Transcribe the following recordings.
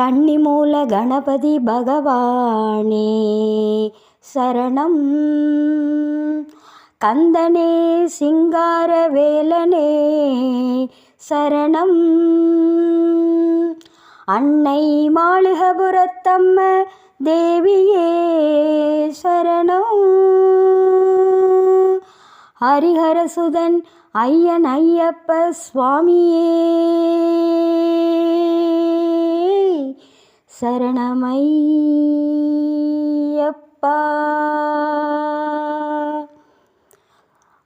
கன்னிமூல கணபதி பகவானே சரணம். கந்தனே சிங்கார வேலனே சரணம். அன்னை மாளிகபுரத்தம்ம தேவியே சரணம். ஹரிஹரசுதன் ஐயன் ஐயப்ப சுவாமியே சரணமையப்பா.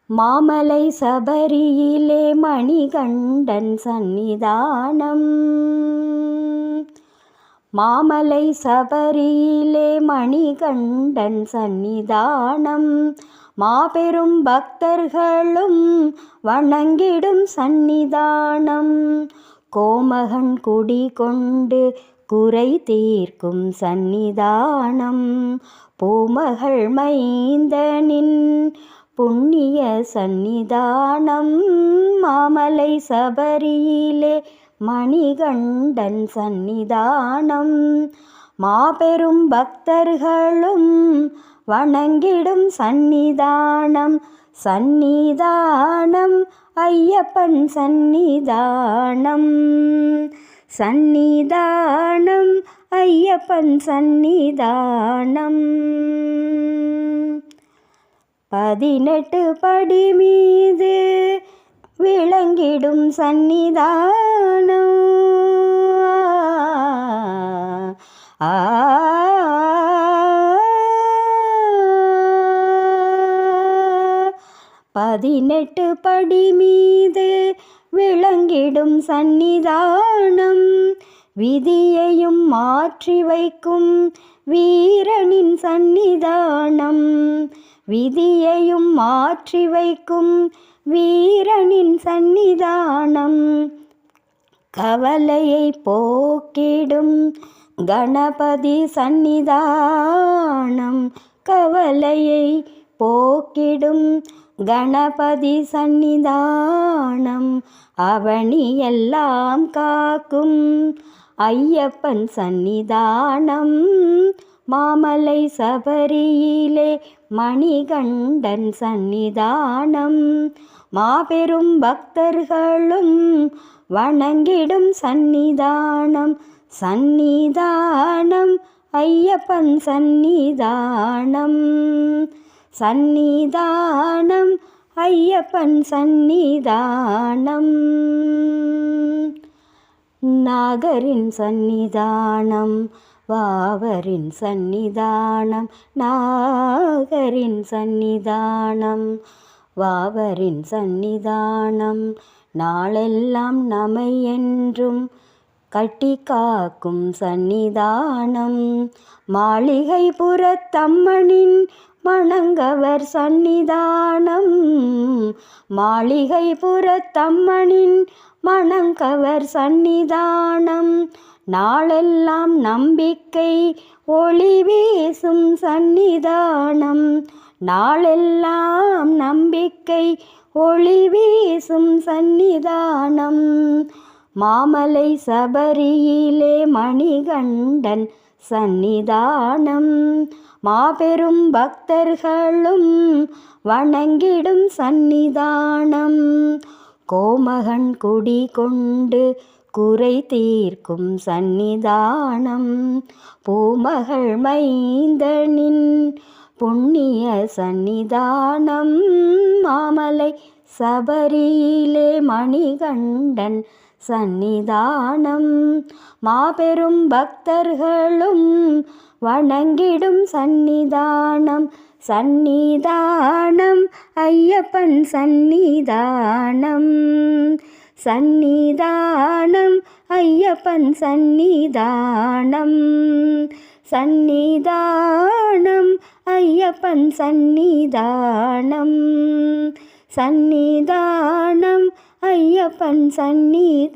மாமலை சபரியிலே மணிகண்டன் சந்நிதானம். மாமலை சபரியிலே மணிகண்டன் சந்நிதானம். மாபெரும் பக்தர்களும் வணங்கிடும் சந்நிதானம். கோமகன் குடி கொண்டு குறை தீர்க்கும் சந்நிதானம். பூமகள் மைந்தனின் புண்ணிய சந்நிதானம். மாமலை சபரியிலே மணிகண்டன் சந்நிதானம். மாபெரும் பக்தர்களும் வணங்கிடும் சந்நிதானம். சந்நிதானம் ஐயப்பன் சந்நிதானம். சந்நிதானம் ஐயப்பன் சந்நிதானம் பதினெட்டு படி மீது விளங்கிடும் சந்நிதானம் ஆ பதினெட்டு படி மீது விளங்கிடும் சந்நிதானம். விதியையும் மாற்றி வைக்கும் வீரனின் சந்நிதானம். விதியையும் மாற்றி வைக்கும் வீரனின் சந்நிதானம். கவலையை போக்கிடும் கணபதி சந்நிதானம். கவலையை போக்கிடும் கணபதி சந்நிதானம் அவனி எல்லாம் காக்கும். ஐயப்பன் சந்நிதானம் மாமலை சபரியிலே மணிகண்டன் சந்நிதானம். மாபெரும் பக்தர்களும் வணங்கிடும் சந்நிதானம். சந்நிதானம் ஐயப்பன் சந்நிதானம். சந்நிதானம் ஐயப்பன் சந்நிதானம். நாகரின் சந்நிதானம் வாவரின் சந்நிதானம் நாகரின் சந்நிதானம் வாவரின் சந்நிதானம். நாளெல்லாம் நமை என்றும் கட்டி காக்கும் சந்நிதானம். மாளிகை புறத்தம்மனின் வணங்கவர் சந்நிதானம். மாளிகை புறத்தம்மனின் மணங்கவர் சந்நிதானம். நாளெல்லாம் நம்பிக்கை ஒளி வீசும் சந்நிதானம். நாளெல்லாம் நம்பிக்கை ஒளி வீசும் சந்நிதானம். மாமலை சபரியிலே மணிகண்டன் சந்நிதானம். மாபெரும் பக்தர்களும் வணங்கிடும் சந்நிதானம். கோமகன் குடி கொண்டு குறை தீர்க்கும் சந்நிதானம். பூமகள் மைந்தனின் புண்ணிய சந்நிதானம். மாமலை சபரியிலே மணிகண்டன் சந்நிதானம். மாபெரும் பக்தர்களும் வணங்கிடும் சந்நிதானம். சந்நிதானம் ஐயப்பன் சந்நிதானம். சந்நிதானம் ஐயப்பன் சந்நிதானம். சந்நிதானம் ஐயப்பன் சந்நிதானம். சந்நிதானம் ஐயப்பன் சந்நிதானம்.